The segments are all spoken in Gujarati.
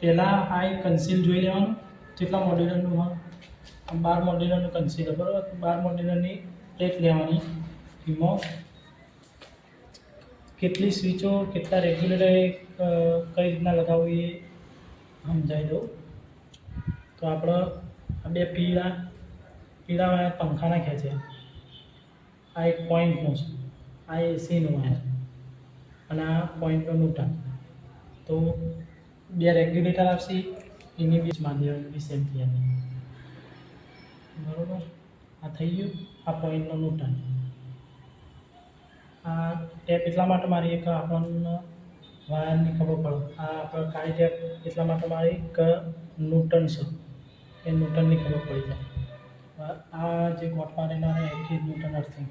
પહેલાં આ એક કન્સીલ જોઈ લેવાનું કેટલા મોડ્યુલરનું હોય બાર મોડ્યુલરનું કન્સીલર બરાબર? બાર મોડ્યુલરની પ્લેટ લેવાની. એમાં કેટલી સ્વિચો કેટલા રેગ્યુલેટર કઈ રીતના લગાવવી એ સમજાવી દઉં. તો આપણે આ બે પીળા પીળા પંખાના છે. આ એક પોઈન્ટનો છે. આ એસીનું વાયર અને આ પોઈન્ટનો ન્યૂટન તો બે રેગ્યુલેટર આવશે એની બીચમાં દેવાની વીસ એમ્પિયરની બરોબર આ થઈ ગયું આ પોઈન્ટનો ન્યૂટન આ ટેપ એટલા માટે મારી એક આપણને વાયરની ખબર પડે આ આપણે કાળી ટેપ એટલા માટે મારી એક ન્યૂટન છે એ ન્યૂટનની ખબર પડી જાય આ જે ગોટ મારેલા એથી ન્યૂટન અર્થિંગ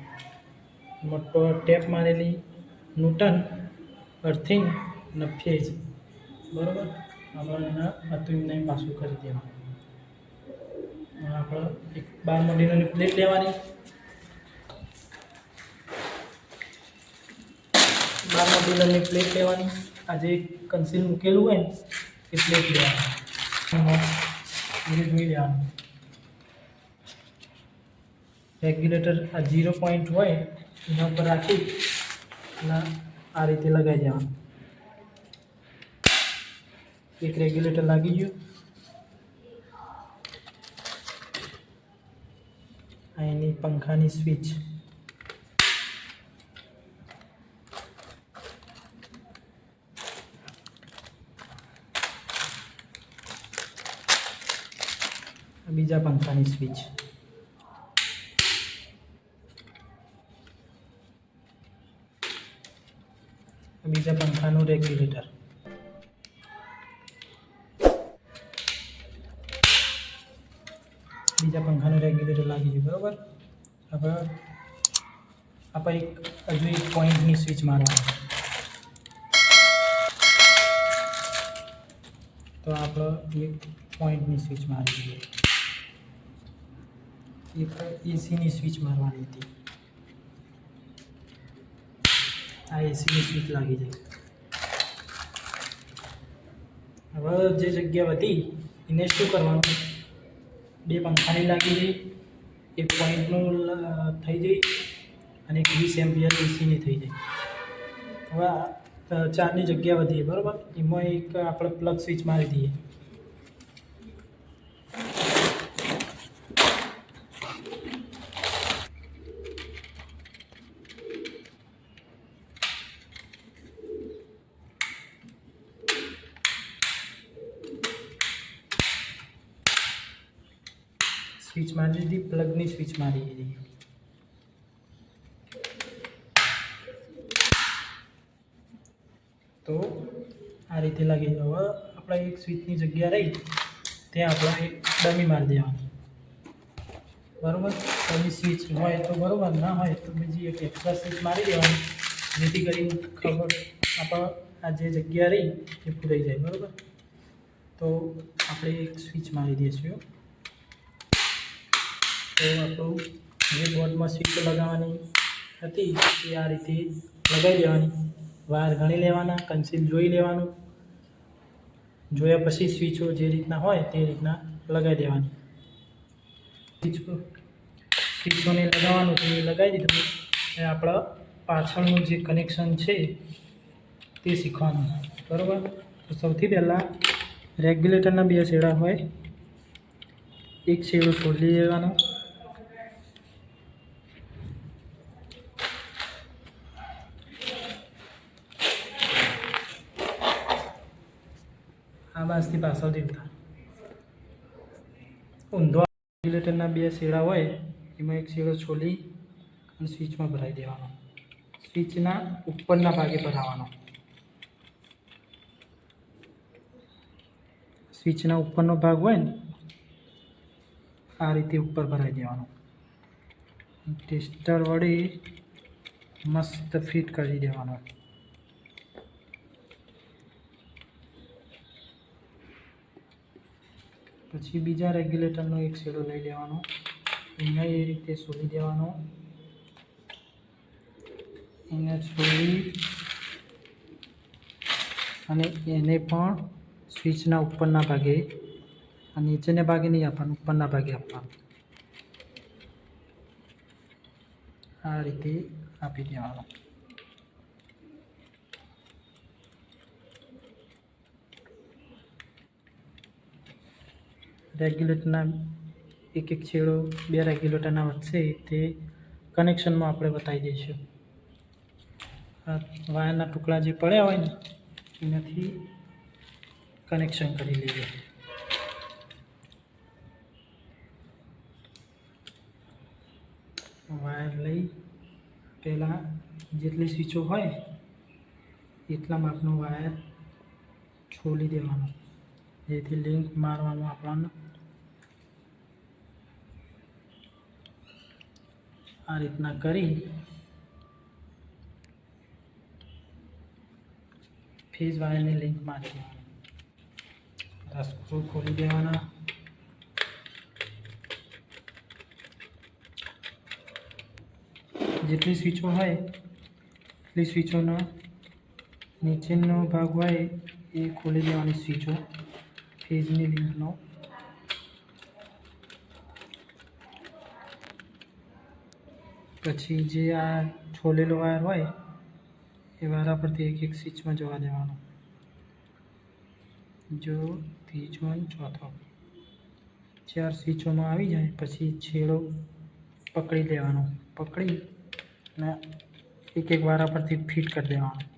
મોટો ટેપ મારેલી ન્યૂટન અર્થિંગ અને ફેજ બરાબર? આપણે એના એમને પાછું કરી દેવાનું. આપણે એક બાર મોડીની પ્લેટ લેવાની. બાર મોડ્યુલરની પ્લેટ લેવાની. આજે એક કન્સીલ મૂકેલું હોય ને, એ પ્લેટ લેવાની. જોઈ લેવાનું. રેગ્યુલેટર આ ઝીરો પોઈન્ટ હોય, એના ઉપર રાખી અને આ રીતે લગાવી દેવાનું. એક રેગ્યુલેટર લાગી ગયું. આ એની પંખાની સ્વિચ બીજા પંખાની સ્વિચ બીજા પંખાનું રેગ્યુલેટર હવે આપણે એક, હજુ એક પોઈન્ટની સ્વિચ મારવાની. તો આપણે એક પોઈન્ટની સ્વિચ મારી દઈએ એક એસીની સ્વિચ મારવાની હતી. આ એસીની સ્વિચ લાગી જાય. હવે જે જગ્યા હતી એને શું કરવાનું? બે પંખાની લાગી ગઈ. એક પોઈન્ટનું થઈ જાય અને એક વીસ એમ્પિયર એસીની થઈ જાય. હવે ચારની જગ્યા વધી બરાબર? એમાં એક આપણે પ્લગ સ્વિચ મારી દઈએ. સ્વિચ મારી દીધી, પ્લગની સ્વિચ મારી દીધી. તો આ રીતે લાગી જાય હવે આપણે એક સ્વિચની જગ્યા રહી, ત્યાં આપણે એક ડમી મારી દેવાની. બરાબર? ડમી સ્વિચ હોય તો બરાબર, ના હોય તો બીજી એક એક્સ્ટ્રા સ્વિચ મારી દેવાની, જેથી કરીને ખબર આપણે આ જે જગ્યા રહી એ પૂરાઈ જાય. બરાબર? તો આપણે એક સ્વિચ મારી દઈશું. તો આપણું જે બોર્ડમાં સ્વિચ લગાવવાની હતી એ આ રીતે લગાવી દેવાની. વાયર ગણી લેવાના કન્સિલ જોઈ લેવાનું. જોયા પછી સ્વિચો જે રીતના હોય તે રીતના લગાવી દેવાની. સ્વિચ સ્વિચોને લગાવવાનું તે લગાવી દીધું. અને આપણા પાછળનું જે કનેક્શન છે તે શીખવાનું. બરાબર? તો સૌથી પહેલાં રેગ્યુલેટરના બે છેડા હોય. એક છેડો છોડી લેવાનો આ બાજથી પાછળથી ઉતાર ઊંધો રેગ્યુલેટરના બે શેડા હોય, એમાં એક શેડો છોલી અને સ્વિચમાં ભરાઈ દેવાનો. સ્વિચના ઉપરના ભાગે ભરાવાનો. સ્વિચના ઉપરનો ભાગ હોય ને, આ રીતે ઉપર ભરાઈ દેવાનો. ટેસ્ટર વડે મસ્ત ફિટ કરી દેવાનો. પછી બીજા રેગ્યુલેટરનો એક છેડો લઈ લેવાનો. અહીંયા એ રીતે શોધી દેવાનો. એને છોડી અને એને પણ સ્વિચના ઉપરના ભાગે આ નીચેના ભાગે નહીં આપવાનું, ઉપરના ભાગે આપવાનું. આ રીતે આપી દેવાનું. રેગ્યુલેટરના એક એક છેડો, બે રેગ્યુલેટરના વચ્ચે તે કનેક્શનમાં આપણે બતાવી દઈશું. આ વાયરના ટુકડા જે પડ્યા હોય ને, એનાથી કનેક્શન કરી લઈએ. વાયર લઈ પહેલાં જેટલી સ્વિચો હોય, એટલા માપનો વાયર છોલી દેવાનો. જેથી લિંક મારવામાં આપણને આ રીતના કરી ફેઝ વાયરની લિંક મારી દેવાની ખોલી દેવાના. જેટલી સ્વિચો હોય, એટલી સ્વિચોનો નીચેનો ભાગ હોય, એ ખોલી દેવાની સ્વિચો ફેઝની લિંકનો પછી જે આ છોલેલો વાયર હોય, એ વારા પરથી એક એક સ્વિચમાં જવા દેવાનો. જો ત્રીજો અને ચોથો. ચાર સ્વિચોમાં આવી જાય, પછી છેડો પકડી લેવાનો. પકડી અને એક એક વારા પરથી ફિટ કરી દેવાનો.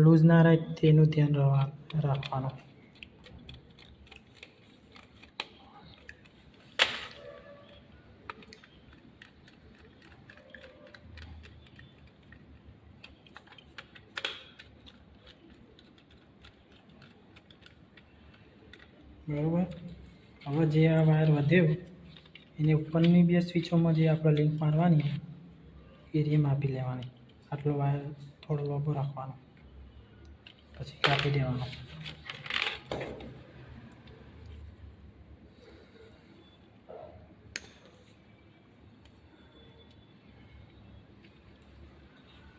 લૂઝ ના રહે તેનું ધ્યાન રાખવાનું. બરાબર? હવે જે આ વાયર વધ્યો, એની ઉપરની બે સ્વિચોમાં જે આપણે લિંક મારવાની એ રીમ આપી લેવાની. આટલો વાયર થોડો લાંબો રાખવાનો. પછી કાપી દેવાનો.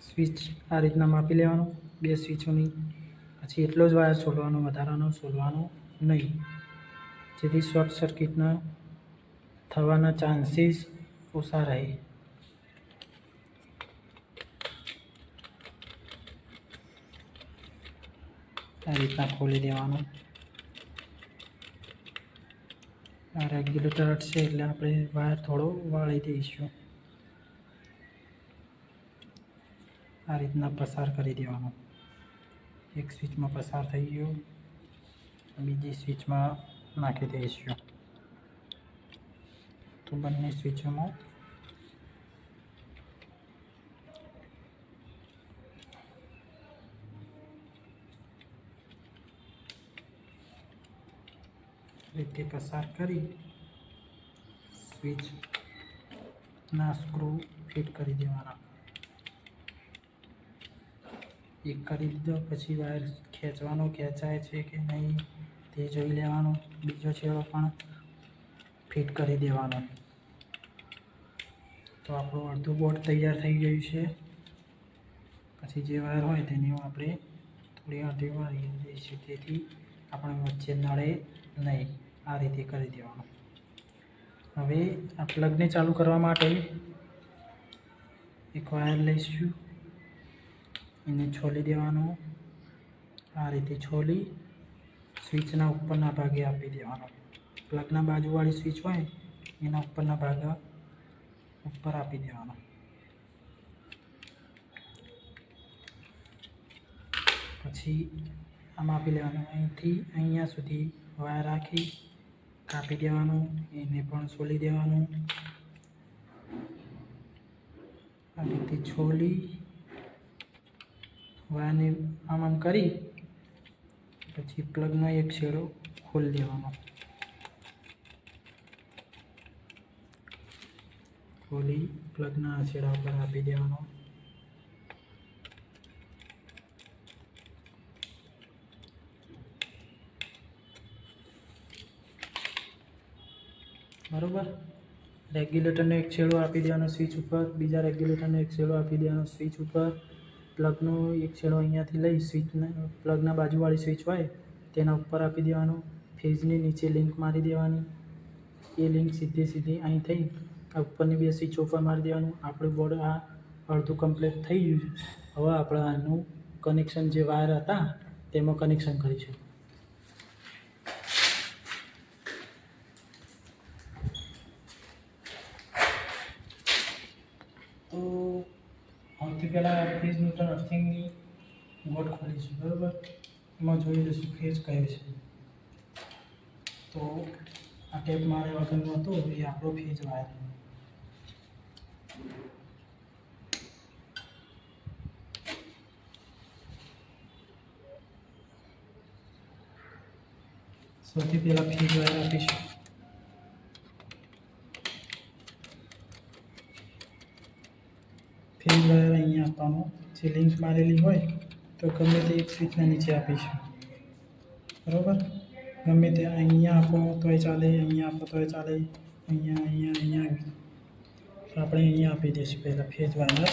સ્વિચ આ રીતના માપી લેવાનો, બે સ્વિચોની. પછી એટલો જ વાયર છોડવાનો, વધારાનો છોડવાનો નહીં. જેથી શોર્ટ સર્કિટના થવાના ચાન્સીસ ઓછા રહે. આ રીતના ખોલી દેવાનું. આ રેગ્યુલેટર છે એટલે આપણે વાયર થોડો વાળી દઈશું. આ રીતના પસાર કરી દેવાનો. એક સ્વિચમાં પસાર થઈ ગયો. બીજી સ્વિચમાં નાખી દઈશું. તો બંને સ્વિચોમાં. રીતે પસાર કરી સ્વિચ ના સ્ક્રૂ ફિટ કરી દેવાના. એક કરી દીધો પછી વાયર ખેંચવાનો, ખેંચાય છે કે નહીં? તે જોઈ લેવાનો. બીજો છેડો પણ ફિટ કરી દેવાનો. તો આપણું અડધું બોર્ડ તૈયાર થઈ ગયું છે. પછી જે વાયર હોય તેની આપણે થોડી અડધી વાળી દઈશું તેથી આપણે વચ્ચે નળે નહીં. આ રીતે કરી દેવાનું. હવે આ પ્લગને ચાલુ કરવા માટે એક વાયર લઈશું. એને છોલી દેવાનો. આ રીતે છોલી સ્વિચના ઉપરના ભાગે આપી દેવાનો. પ્લગના બાજુવાળી સ્વિચ હોય, એના ઉપરના ભાગ ઉપર આપી દેવાનો. પછી આમ આપી લેવાનું અહીંથી અહીંયા સુધી વાયર રાખી કાપી દેવાનું, એને પણ છોલી દેવાનું. આ રીતે છોલી વાયરને આમ આમ કરી પછી પ્લગનો એક છેડો ખોલી દેવાનો. ખોલી પ્લગના છેડા ઉપર આપી દેવાનો. બરોબર? રેગ્યુલેટરનો એક છેડો આપી દેવાનો સ્વિચ ઉપર, બીજા રેગ્યુલેટરનો એક છેડો આપી દેવાનો સ્વિચ ઉપર. પ્લગનો એક છેડો અહીંયાથી લઈ સ્વિચને પ્લગના બાજુવાળી સ્વિચ હોય, તેના ઉપર આપી દેવાનો. ફેઝની નીચે લિંક મારી દેવાની. એ લિંક સીધી સીધી અહીં થઈ. આ ઉપરની બે સ્વિચ ઉપર મારી દેવાનું. આપણું બોર્ડ આ અડધું કમ્પ્લીટ થઈ ગયું છે. હવે આપણે આનું કનેક્શન જે વાયર હતા, તેમાં કનેક્શન કરીશું તો સૌથી પહેલાં ફેઝ ન્યૂટન અર્થિંગની ગોટ ખોલીશું બરાબર? એમાં જોઈ લઈશું ફેઝ કયો છે. તો આ ટેપ મારે વગરનો હતો, એ આપણો ફેઝ વાયર. સૌથી પહેલાં ફેઝ વાયર આપીશું. ફેઝ વાયર અહીંયા આપવાનો જે લિંક મારેલી હોય, તો ગમે તે એક સ્વિચના નીચે આપીશું બરાબર? ગમે તે અહીંયા આપો, તોય ચાલે, અહીંયા આપો, તોય ચાલે, અહીંયા અહીંયા અહીંયા આપણે અહીંયા આપી દઈશું પહેલાં ફેજ વાયર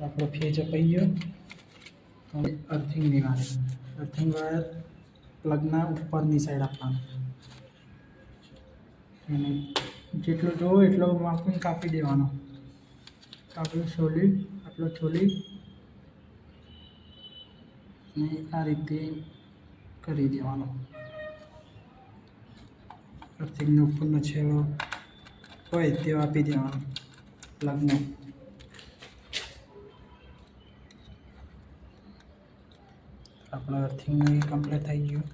આપણો ફેજ અપાઈ ગયો. અર્થિંગ વાયર અર્થિંગ વાયર પ્લગના ઉપરની સાઈડ આપવાનું. અને જેટલો જોવો એટલો માપીને કાપી દેવાનો. આટલું છોલી, આટલો છોલી. અને આ રીતે કરી દેવાનો. અર્થિંગનો ઉપરનો છેડો હોય તે આપી દેવાનો. પ્લગનો. આપણો અર્થિંગ કમ્પ્લીટ થઈ ગયું.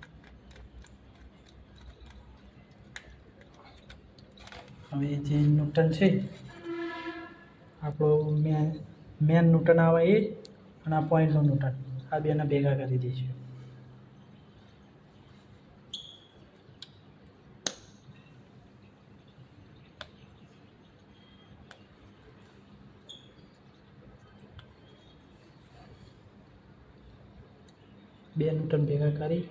હવે જે નૂટન છે, આપણો મેન મેન નૂટન આવે એ અને આ પોઈન્ટનું નૂટન આ બેને ભેગા કરી દઈશું. બે ન્યૂટન ભેગા કરી.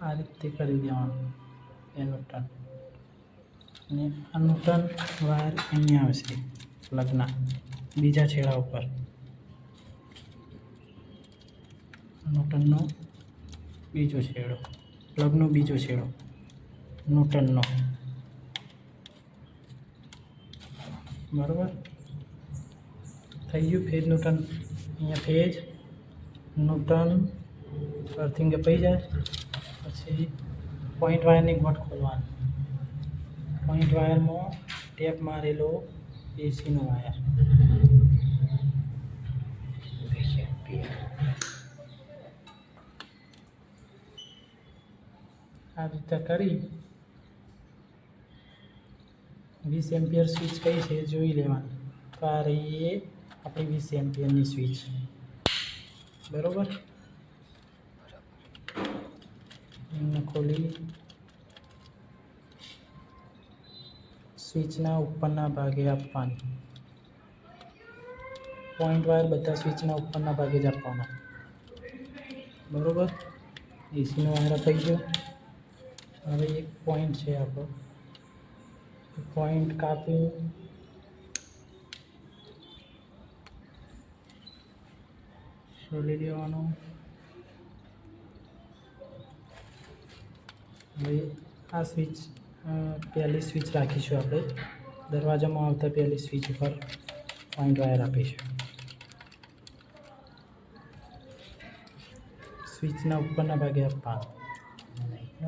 આ રીતે કરી દેવાનું. બે ન્યૂટન અને આ નૂટન વાયર અહીંયા આવશે પ્લગના બીજા છેડા ઉપર. નૂટનનો બીજો છેડો. પ્લગનો બીજો છેડો. ન્યૂટનનો બરાબર? થઈ ગયું ફેજ નૂટન અહીંયા ફેજ નૂટન અર્થિંગ પડી જાય પછી પોઈન્ટ વાયરની ગોઠ ખોલવાની. પોઈન્ટ વાયરમાં ટેપ મારેલો એસીનો વાયર આ રીતે કરી વીસ એમ્પિયર સ્વિચ કઈ છે જોઈ લેવાની. તો આ રહી એ આપણી વીસ એમ્પિયરની સ્વિચ બરોબર એમને ખોલી સ્વિચના ઉપરના ભાગે આપવાની પોઈન્ટ વાયર બધા સ્વિચના ઉપરના ભાગે જ આપવાના બરોબર એસીનો વાયર અપાઈ ગયો હવે એક પોઈન્ટ છે આપણો પોઈન્ટ કાપી છોડી દેવાનો. હવે આ સ્વિચ પહેલી સ્વિચ રાખીશું આપણે. દરવાજામાં આવતા પહેલી સ્વિચ ઉપર પોઈન્ટ વાયર આપીશું. સ્વિચના ઉપરના ભાગે આપવા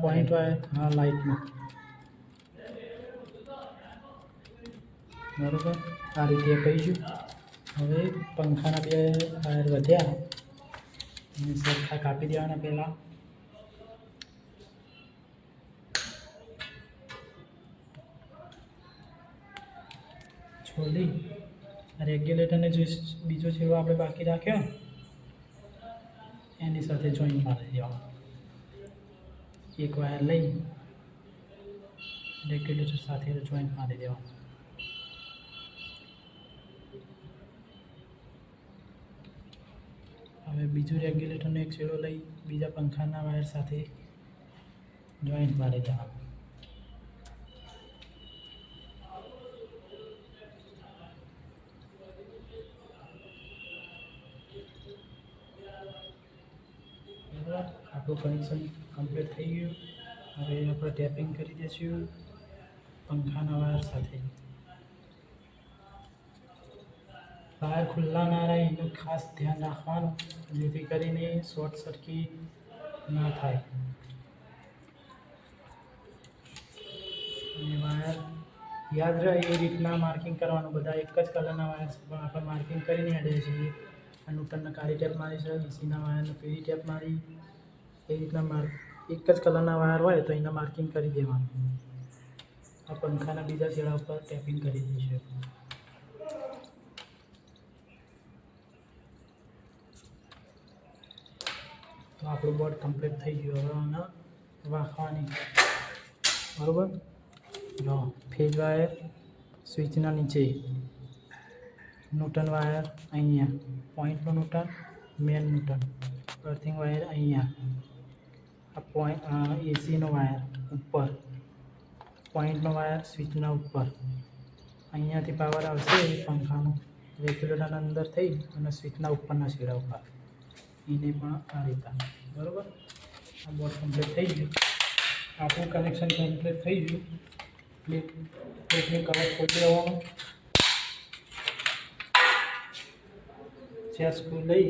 પોઈન્ટ વાયર હા લાઇટમાં બરાબર? આ રીતે કહીશું હવે પંખાના બે વાયર વધ્યા. સરખા કાપી દેવાના પહેલાં. છોડી. રેગ્યુલેટરને જે બીજો છેડો આપણે બાકી રાખ્યો, એની સાથે જોઈન્ટ મારી દેવાનો. એક વાયર લઈ રેગ્યુલેટર સાથે જોઈન્ટ મારી દેવાનો. બીજું રેગ્યુલેટરનો એક છેડો લઈ બીજા પંખાના વાયર સાથે જોઈન્ટ મારી દેવાનું આખું કનેક્શન કમ્પ્લીટ થઈ ગયું. હવે આપણે ટેપિંગ કરી દઈશું પંખાના વાયર સાથે. વાયર ખુલ્લા ના રહે, એનું ખાસ ધ્યાન રાખવાનું, જેથી કરીને શોર્ટ સર્કિટ ના થાય. અને વાયર યાદ રહે, એ રીતના માર્કિંગ કરવાનું, બધા એક જ કલરના વાયર પણ આપણે માર્કિંગ કરીને અડીએ છીએ. અને ઉપરના કાળી ટેપ મારી છે એસીના વાયરને પીળી ટેપ મારી. એ રીતના માર્ક એક જ કલરના વાયર હોય, તો એના માર્કિંગ કરી દેવાનું. આ પંખાના બીજા છેડા ઉપર ટેપિંગ કરી દઈશું. તો આપણું બોર્ડ કમ્પ્લીટ થઈ ગયું. હવે આને વાંખવાની બરાબર? જો, ફેજ વાયર સ્વિચના નીચે. ન્યૂટન વાયર અહીંયા. પોઈન્ટનું neutral main neutral earthing wire અહીંયા. આ પોઈન્ટ એસીનો વાયર ઉપર. પોઈન્ટનો વાયર સ્વિચના ઉપર. અહીંયાથી પાવર આવશે પંખાનું. રેગ્યુલેટરના અંદર થઈ અને સ્વિચના ઉપરના છેડા ઉપર. એને પણ આ રીતે બરાબર? આ બોર્ડ કમ્પ્લીટ થઈ ગયું. આપણું કનેક્શન કમ્પ્લીટ થઈ ગયું. પ્લેટ પ્લેટની કવર ખોલી લેવાનું. ચાર સ્ક્રૂ લઈ.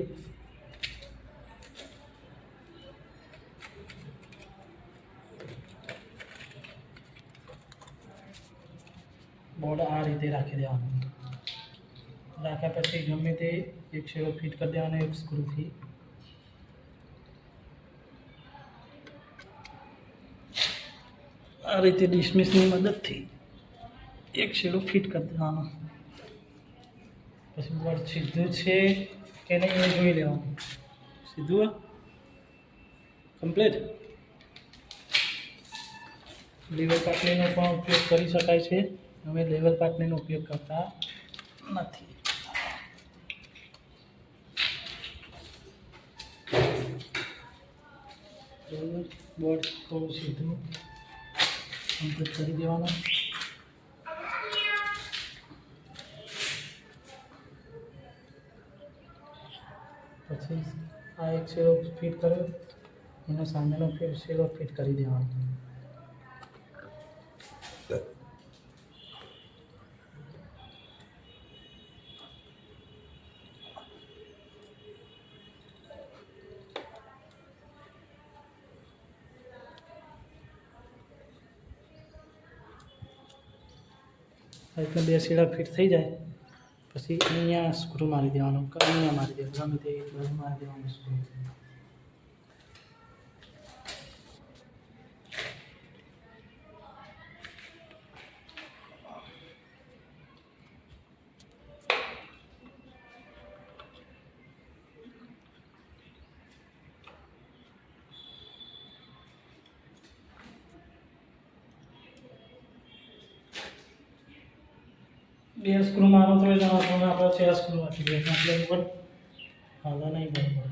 બોર્ડ આ રીતે રાખી દેવાનું. રાખ્યા પછી ગમે તે એક શેરો ફિટ કરી દેવાનો, એક સ્ક્રૂથી આ રીતે ડિસમિસની મદદથી એક શેડો ફિટ કરી દેવાનો. પછી બોર્ડ સીધું છે કે નહીં એ જોઈ લેવાનું. સીધું કમ્પ્લીટ લેવલ પાટલીનો પણ ઉપયોગ કરી શકાય છે. અમે લેવલ પાટલીનો ઉપયોગ કરતા નથી. બોર્ડ થોડું સીધું. કમ્પ્લીટ કરી દેવાનો. પછી આ એક સેલો ફિટ કર્યો. એનો સામેનો શેરો ફિટ કરી દેવાનો. રીતના બે સીડા ફિટ થઈ જાય. પછી અહીંયા સ્ક્રૂ મારી દેવાનું અહીંયા મારી દેવાનું, ગમે તે મારી દેવાનું સ્ક્રૂ. બે સ્ક્રૂ મારો તો આપણે ચાર સ્ક્રૂ આપી દઈએ એટલે ઉપર હાલો નહીં બરાબર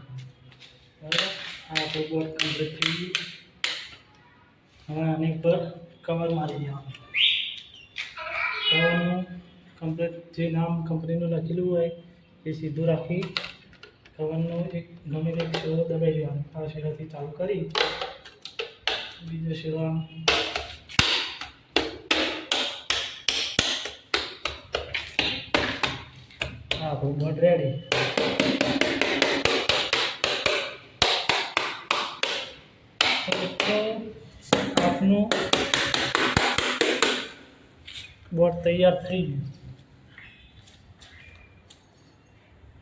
બરાબર? આ આપણું બોર્ડ કમ્પ્લીટ થઈ ગયું. હવે આની ઉપર કવર મારી દેવાનું. કવરનું કમ્પ્લીટ જે નામ કંપનીનું લખેલું હોય, એ સીધું રાખી કવરનું એક ગમે તે શેરો દબાઈ દેવાનું. આ શેરાથી ચાલુ કરી, બીજો શેરો આમ બોર્ડ રેડી આપનું બોટ તૈયાર થઈ ગયું.